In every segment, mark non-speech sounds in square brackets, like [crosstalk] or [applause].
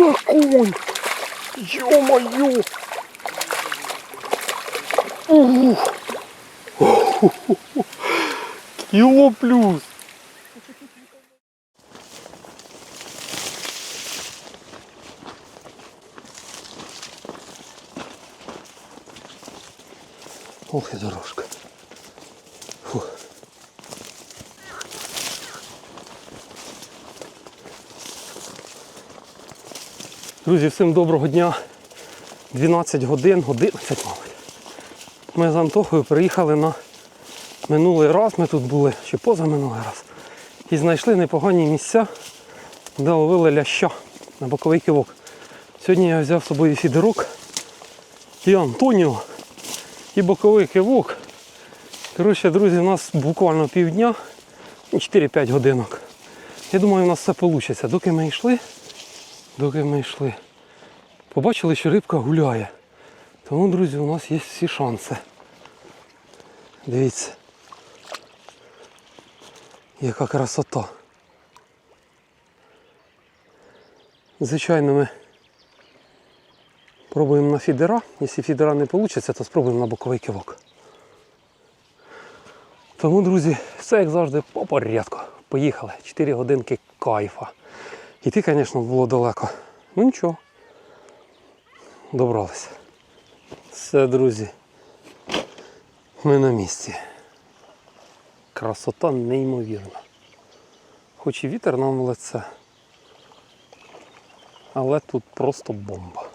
це конь? Йо-моє! Ух! Кіло плюс! Ох і дорожка. Друзі, всім доброго дня. 12 годин, 11, мабуть. Ми з Антохою приїхали на минулий раз, ми тут були, чи позаминулий раз. І знайшли непогані місця, де ловили ляща на боковий кивок. Сьогодні я взяв з собою фідерок і Антоніо, і боковий кивок. Коротше, друзі, у нас буквально півдня, ну, 4-5 годинок. Я думаю, у нас все вийде. Доки ми йшли, доки ми йшли, побачили, що рибка гуляє. Тому, друзі, у нас є всі шанси. Дивіться. Яка красота. Звичайно, ми пробуємо на фідера. Якщо фідера не вийде, то спробуємо на боковий кивок. Тому, друзі, все як завжди по порядку. Поїхали. 4 годинки кайфа. Іти, звісно, було далеко. Ну нічого. Добралися. Все, друзі. Ми на місці. Красота неймовірна. Хоч і вітер нам лице. Але тут просто бомба.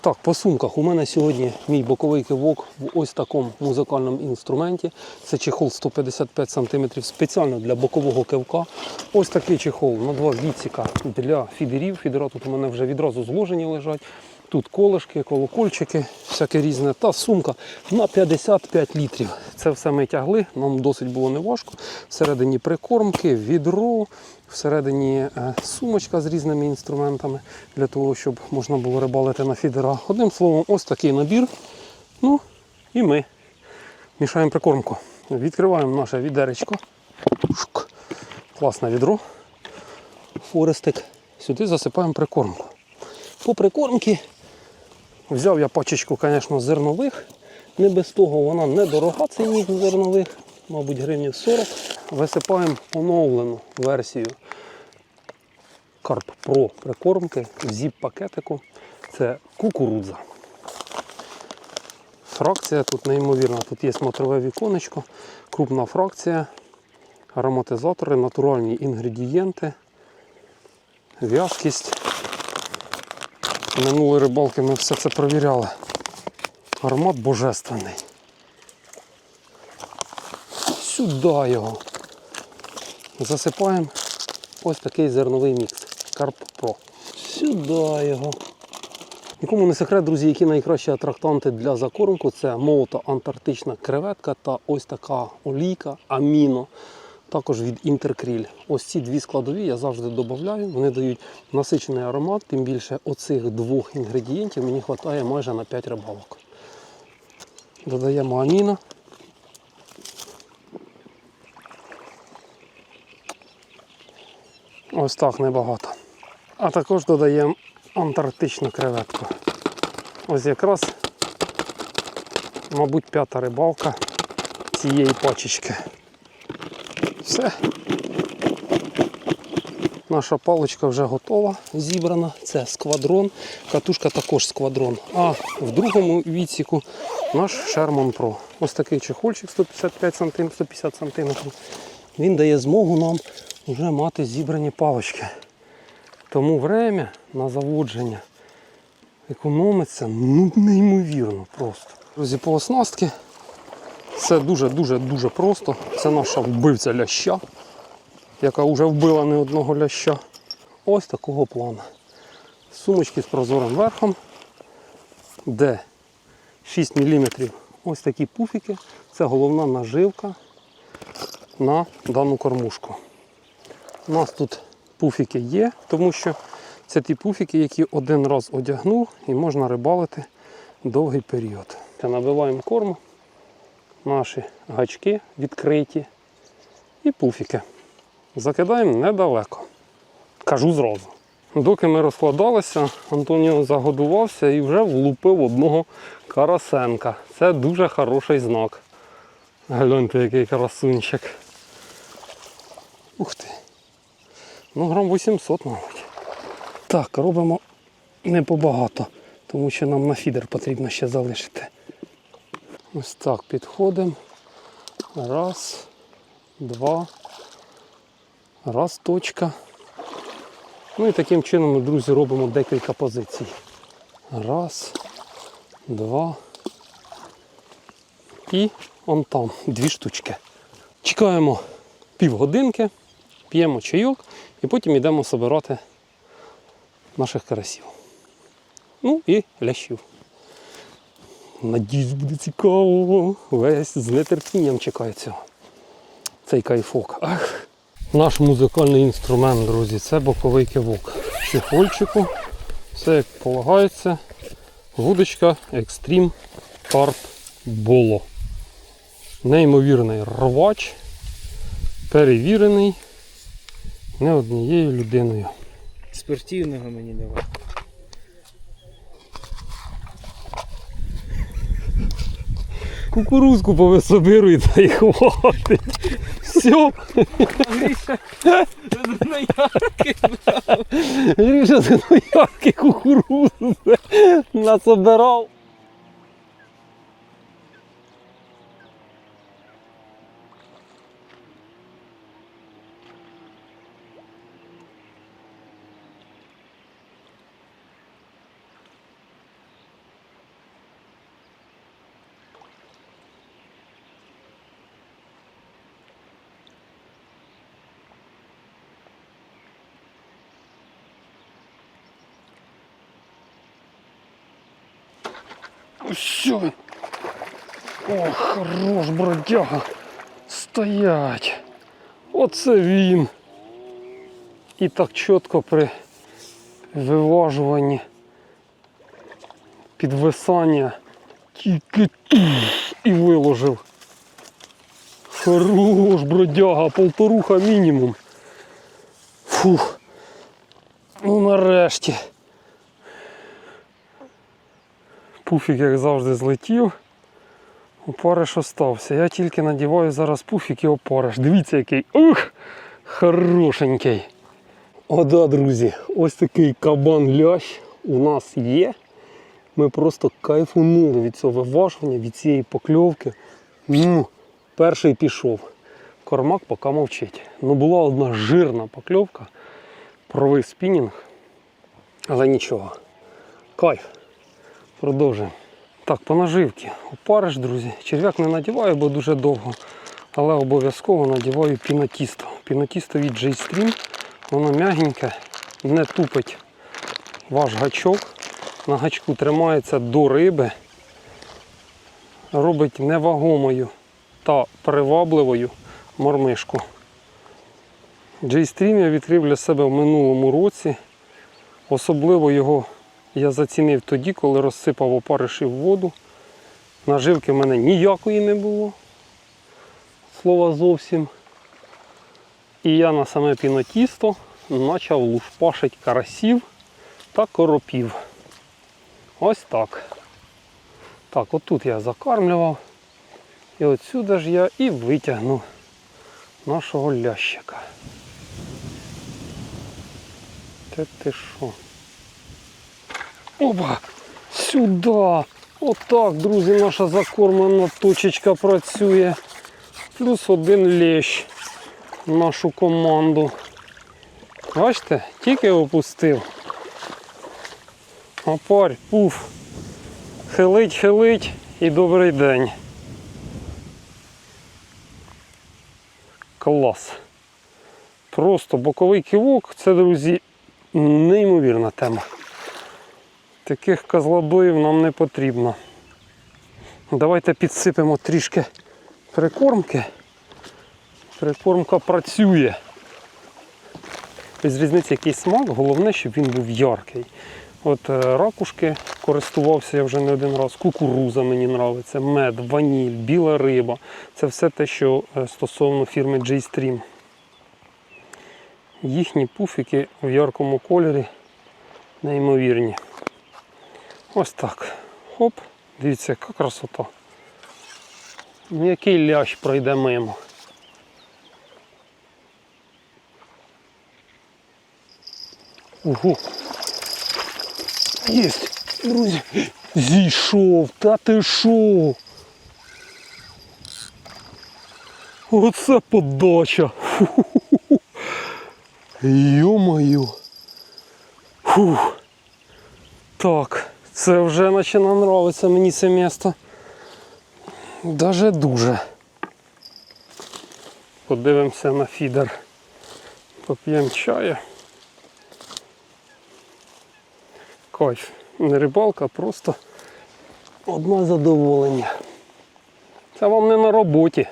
Так, по сумках. У мене сьогодні мій боковий кивок в ось такому музикальному інструменті. Це чехол 155 см спеціально для бокового кивка. Ось такий чехол на два відсіка для фідерів. Фідера тут у мене вже відразу зложені лежать. Тут колишки, колокольчики, всяке різне. Та сумка на 55 літрів. Це все ми тягли, нам досить було неважко. Всередині прикормки, відро, всередині е, сумочка з різними інструментами для того, щоб можна було рибалити на фідера. Одним словом, ось такий набір. Ну і ми мішаємо прикормку. Відкриваємо наше відеречко. Шук. Класне відро. Форестик. Сюди засипаємо прикормку. По прикормці взяв я пачечку, звісно, зернових. Не без того вона недорога, цей ніж зернових, мабуть, гривнів 40. Висипаємо оновлену версію Carp Pro прикормки в зіп-пакетику. Це кукурудза. Фракція тут неймовірна. Тут є смотрове віконечко, крупна фракція, ароматизатори, натуральні інгредієнти, в'язкість. Минулої рибалки ми все це провіряли. Аромат божественний. Сюди його. Засипаємо ось такий зерновий мікс. Карп Pro. Сюди його. Нікому не секрет, друзі, які найкращі атрактанти для закормку це молота антарктична креветка та ось така олійка аміно. Також від Інтеркріль. Ось ці дві складові я завжди додаю. Вони дають насичений аромат, тим більше оцих двох інгредієнтів мені вистачає майже на 5 рибалок. Додаємо аміно. Ось так небагато. А також додаємо антарктичну креветку. Ось якраз, мабуть, п'ята рибалка цієї пачечки. Все. Наша паличка вже готова, зібрана. Це сквадрон. Катушка також сквадрон. А в другому відсіку наш Sherman Pro. Ось такий чехольчик 155 см, 150 см. Він дає змогу нам вже мати зібрані палички. Тому время на заводження економиться ну, неймовірно просто. Друзі, по оснастки це дуже-дуже-дуже просто. Це наша вбивця ляща, яка вже вбила не одного ляща. Ось такого плану. Сумочки з прозорим верхом, де 6 мм ось такі пуфіки. Це головна наживка на дану кормушку. У нас тут пуфіки є, тому що це ті пуфіки, які один раз одягнув і можна рибалити довгий період. Набиваємо корм наші гачки відкриті і пуфіки. Закидаємо недалеко. Кажу зразу. Доки ми розкладалися, Антоніо загодувався і вже влупив одного карасенка. Це дуже хороший знак. Гляньте, який красунчик. Ух ти. Ну, грам 800, мабуть. Так, робимо не побагато, тому що нам на фідер потрібно ще залишити. Ось так підходимо. Раз, два. Раз, точка. Ну і таким чином ми, друзі, робимо декілька позицій. Раз, два. І он там дві штучки. Чекаємо півгодинки, п'ємо чайок і потім йдемо збирати наших карасів. Ну і лящів. Надіюсь, буде цікаво. Весь з нетерпінням чекаю цього. Цей кайфок. Ах. Наш музикальний інструмент, друзі, це боковий кивок. Чехольчику. Все як полагається. Вудочка Extreme Carp Bolo. Неймовірний рвач, перевірений не однією людиною. Спортивного мені давай. Кукурузку повисобируй та й хватить. Все, Гріша ти ноярки кукурузу [laughs] насобирав. Він? О, хорош, бродяга. Стоять. Оце він. І так чітко при виважуванні підвисання тільки і виложив. Хорош, бродяга, полторуха мінімум. Фух. Ну нарешті. Пуфік, як завжди, злетів. Опариш остався. Я тільки надіваю зараз пуфік і опариш. Дивіться, який. Ух! Хорошенький. О, да, друзі, ось такий кабан лящ у нас є. Ми просто кайфунули від цього виважування, від цієї покльовки. Ну, перший пішов. Кормак поки мовчить. Ну була одна жирна покльовка, провив спінінг, але нічого. Кайф. Продовжуємо. Так, по наживці. Опариш, друзі. Черв'як не надіваю, бо дуже довго. Але обов'язково надіваю пінотісто. Пінотісто від J-Stream. Воно м'ягеньке, не тупить ваш гачок. На гачку тримається до риби. Робить невагомою та привабливою мормишку. J-Stream я відкрив для себе в минулому році. Особливо його я зацінив тоді, коли розсипав опариші в воду. Наживки в мене ніякої не було. Слова зовсім. І я на саме пінотісто почав лушпашити карасів та коропів. Ось так. Так, отут я закармлював. І отсюди ж я і витягнув нашого лящика. Те ти що? Опа! Сюди! Отак, друзі, наша закормлена точечка працює. Плюс один лещ в нашу команду. Бачите, тільки опустив. Опарь, пуф. Хилить, хилить і добрий день. Клас. Просто боковий кивок це, друзі, неймовірна тема. Таких козлодоїв нам не потрібно. Давайте підсипемо трішки прикормки. Прикормка працює. Без різниці який смак, головне, щоб він був яркий. От е, ракушки користувався я вже не один раз. Кукуруза мені подобається, мед, ваніль, біла риба. Це все те, що е, стосовно фірми J-Stream. Їхні пуфіки в яркому кольорі неймовірні. Ось так. Хоп, дивіться, яка красота. М'який лящ пройде мимо. Ого. Єсть, друзі. Зійшов, та ти шо? Оце подача. Йо-моє. Фух. Так, це вже починає нравитися мені це місто. Даже дуже. Подивимося на фідер. Поп'ємо чаю. Кайф. Не рибалка, просто одне задоволення. Це вам не на роботі.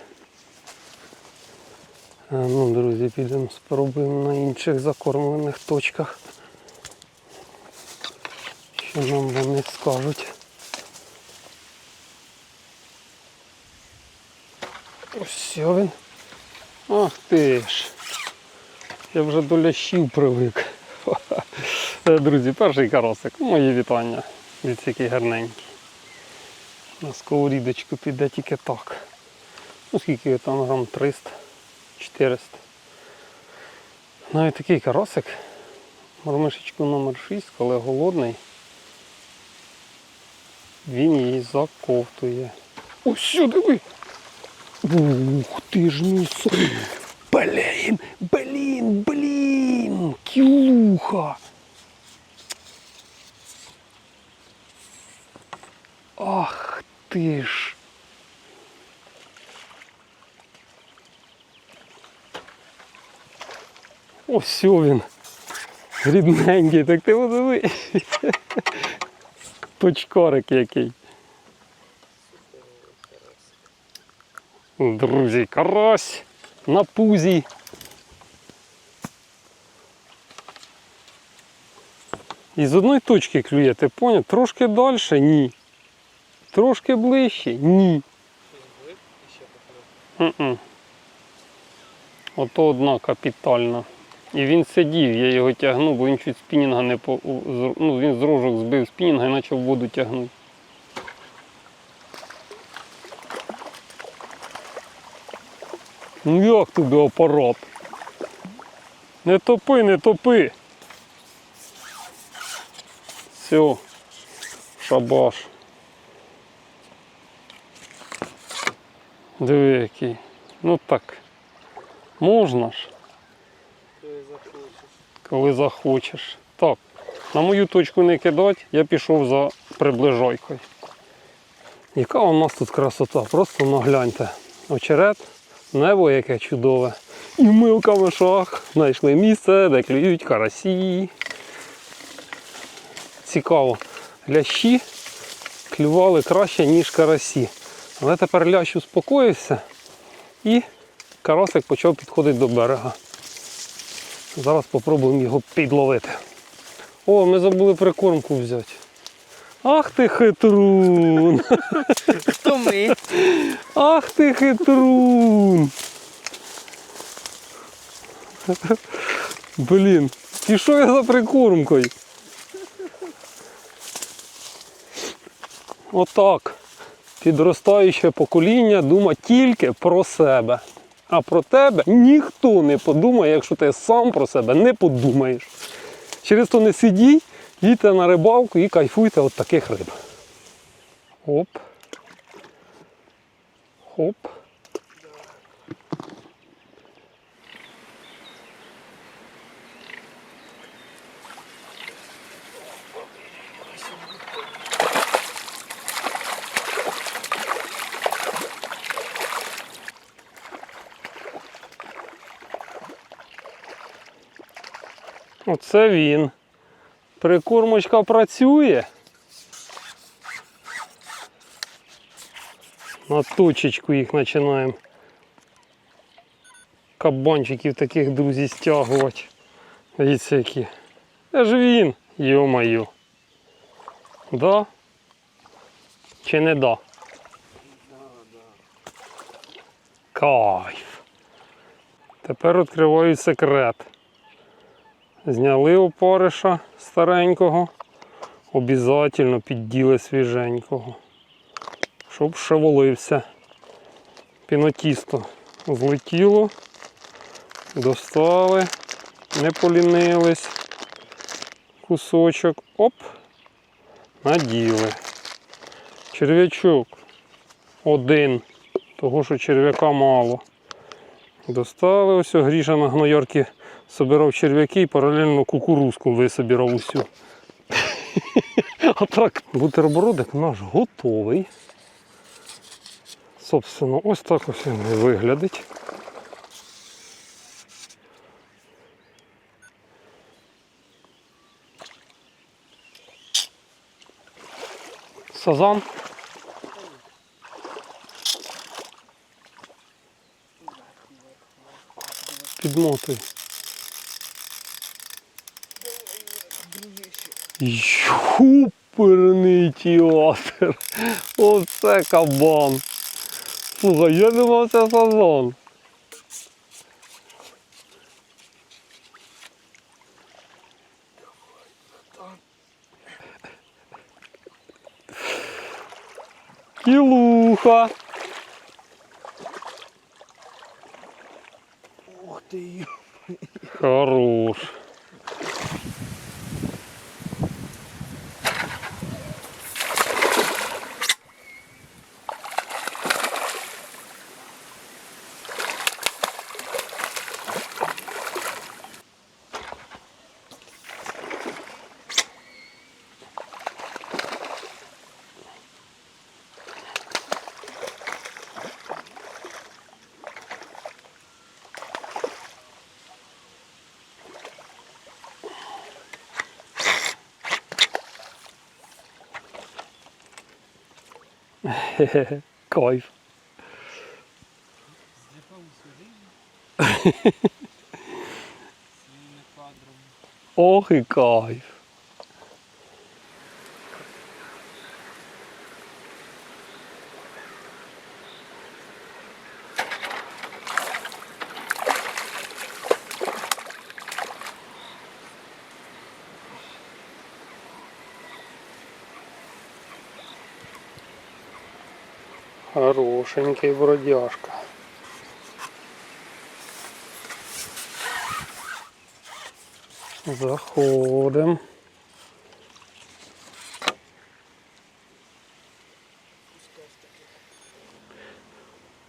А, ну, друзі, підемо спробуємо на інших закормлених точках. Що нам вони скажуть. Ось він. Ах ти ж. Я вже до лящів привик. Е, Друзі, перший карасик. Мої вітання. Від який гарненький. На сковорідочку піде тільки так. Ну скільки там грам 300, 400. Навіть такий карасик. Мормишечку номер 6, коли голодний. Він її заковтує. Ось сюди диви! Ух ти ж мій со... Блін, блін, блін, кілуха. Ах ти ж. Ось він. Рідненький, так ти подиви. Точкарик який. Друзі, карась на пузі. І з одної точки клює, ти поняв? Трошки далі ні. Трошки ближче ні. Ото одна капітальна. І він сидів, я його тягнув, бо він чуть спінінга не по. Ну, він з рожок збив спінінга і почав воду тягнути. Ну як тобі апарат? Не топи, не топи. Все, шабаш. Диви який. Ну так. Можна ж. Коли захочеш. Так, на мою точку не кидать, я пішов за приближайкою. Яка у нас тут красота, просто нагляньте. Очерет, небо яке чудове. І ми в камешах знайшли місце, де клюють карасі. Цікаво, лящі клювали краще, ніж карасі. Але тепер лящ успокоївся і карасик почав підходити до берега. Зараз спробуємо його підловити. О, ми забули прикормку взяти. Ах ти хитрун! Хто ми? Ах ти хитрун! Блін, пішов я за прикормкою. Отак. Підростаюче покоління думає тільки про себе. А про тебе ніхто не подумає, якщо ти сам про себе не подумаєш. Через то не сидіть, їдьте на рибалку і кайфуйте от таких риб. Оп. Хоп. Оце він. Прикормочка працює. На точечку їх починаємо. Кабанчиків таких, друзі, стягувати. Дивіться які. Це ж він, йо-моє. Да? Чи не да? Кайф. Тепер відкриваю секрет. Зняли опариша старенького. Обязательно підділи свіженького. Щоб шевелився. Пінотісто злетіло. Достали, не полінились. Кусочок. Оп. Наділи. Черв'ячок один. Того, що черв'яка мало. Достали ось Гріша на гноярки собирав черв'яки і паралельно кукурузку висобирав усю. [laughs] А так, бутербродик наш готовий. Собственно, ось так ось він і виглядить. Сазан. Підмотуй. Юперний театр. Оце кабан. Слухай, я думав, це сазан. Кілуха. Ух ти. Хорош. [laughs] Кайф. [laughs] Ох і кайф. Хорошенький бродяжка. Заходимо.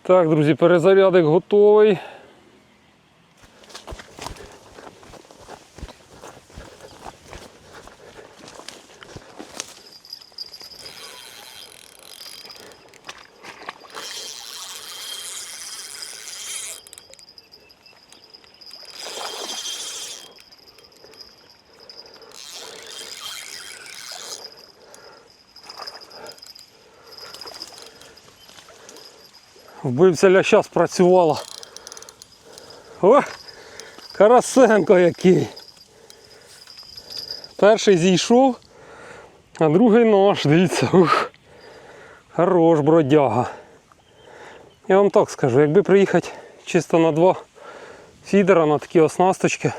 Так, друзі, перезарядик готовий. Вбивця ляща спрацювала. О, Карасенко який. Перший зійшов, а другий наш, дивіться. Ух. Хорош бродяга. Я вам так скажу, якби приїхати чисто на два фідера, на такі оснасточки,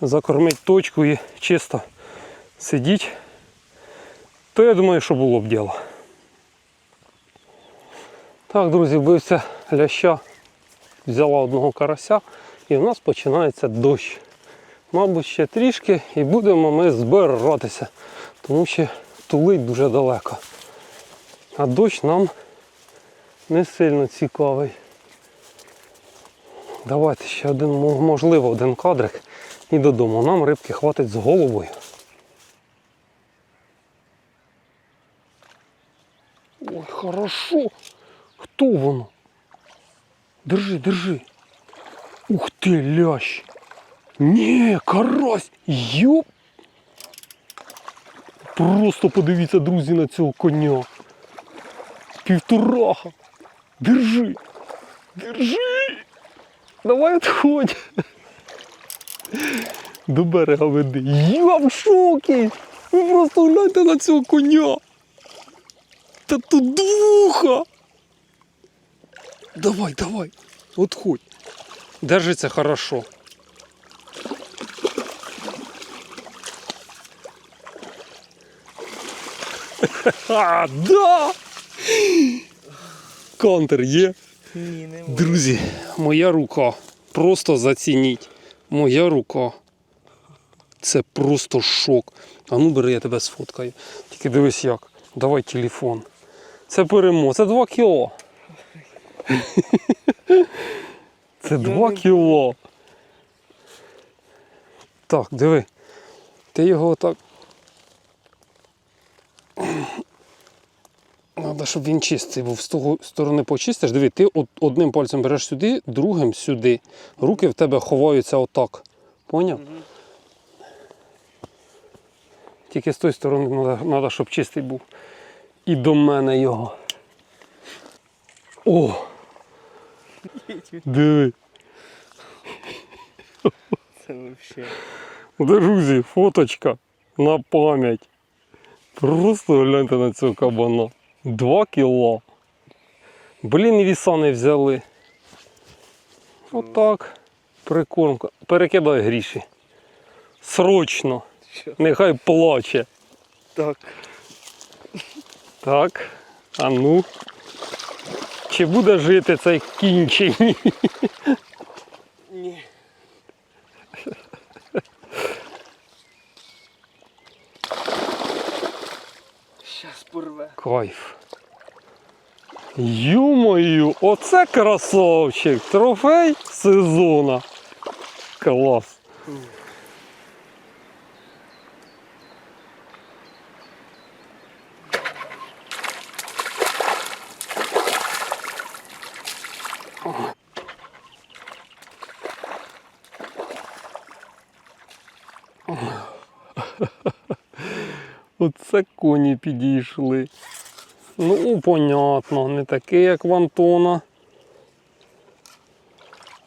закормити точку і чисто сидіти, то я думаю, що було б діло. Так, друзі, вбився ляща, взяла одного карася і в нас починається дощ. Мабуть, ще трішки і будемо ми збиратися, тому що тулить дуже далеко. А дощ нам не сильно цікавий. Давайте ще один, можливо, один кадрик і додому. Нам рибки хватить з головою. Ой, хорошо. Хто воно? Держи, держи. Ух ти, лящ. Ні, карась. Йоп. Просто подивіться, друзі, на цього коня. Півтораха. Держи. Держи. Давай відходь. До берега веди. Я в шокі. Ви просто гляньте на цього коня. Та тут двуха. Давай, давай. Отходь. Держиться хорошо. А, да! Контр є. Ні, не можу. Друзі, моя рука. Просто зацініть. Моя рука. Це просто шок. А ну бери, я тебе сфоткаю. Тільки дивись як. Давай телефон. Це перемо. Це 2 кіло. [laughs] Це 2 кіло. Так, диви. Ти його отак. Треба, щоб він чистий був. З того сторони почистиш. Диви, ти одним пальцем береш сюди, другим сюди. Руки в тебе ховаються отак. Поняв? Мгм. Тільки з тої сторони треба, щоб чистий був. І до мене його. О! Диви. Це взагалі. Друзі, фоточка на пам'ять. Просто гляньте на цього кабана. Два кіло. Блін, і віса не взяли. Отак. Прикормка. Перекидай гріші. Срочно. Що? Нехай плаче. Так. Так. А ну. Чи буде жити цей кінь чи ні? [laughs] Ні. Щас порве. Кайф. Ю-мою, оце красавчик. Трофей сезона. Клас. Оце коні підійшли. Ну, понятно, не такий, як в Антона.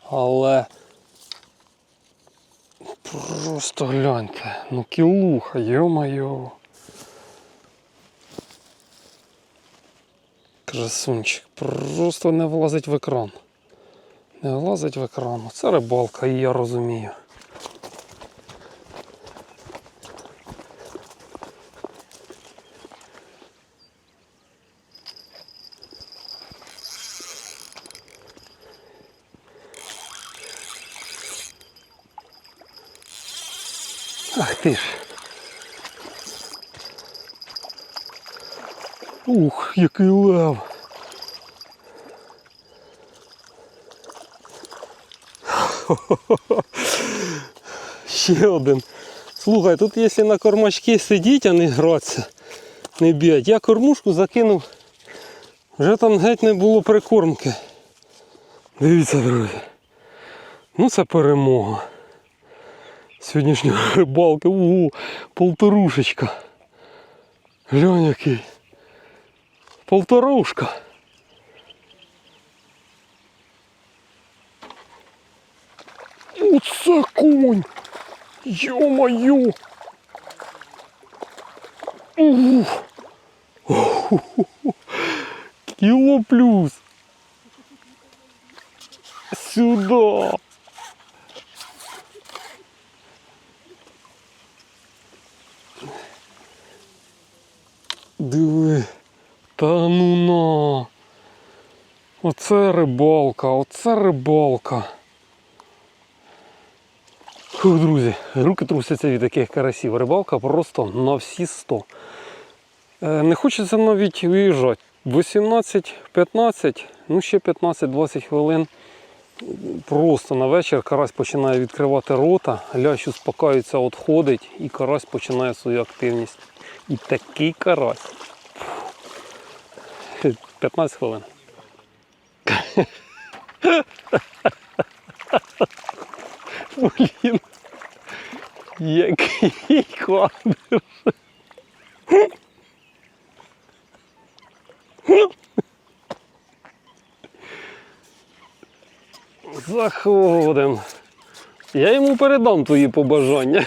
Але просто гляньте, ну кілуха, йо-моє. Красунчик, просто не влазить в екран. Не влазить в екран. Це рибалка, і я розумію. Ах ти ж. Ух, який лев. [laughs] Ще один. Слухай, тут якщо на кормачки сидіть, а не гратися, не б'ять. Я кормушку закинув. Вже там геть не було прикормки. Дивіться, друзі. Ну це перемога сьогоднішньої [laughs] рибалки. Ого, полторушечка. Глянь який. Полторушка. Оце конь! Йо-моє! Ух! Кіло плюс! Сюда! Диви. Та ну на. Оце рибалка, оце рибалка. Фух, друзі, руки трусяться від таких карасів. Рибалка просто на всі 100. Е, Не хочеться навіть виїжджати. 18-15, ну ще 15-20 хвилин. Просто на вечір карась починає відкривати рота, лящ успокаюється, відходить і карась починає свою активність. І такий карась. 15 хвилин. Блін. Який квадр. Заходим. Я йому передам твої побажання.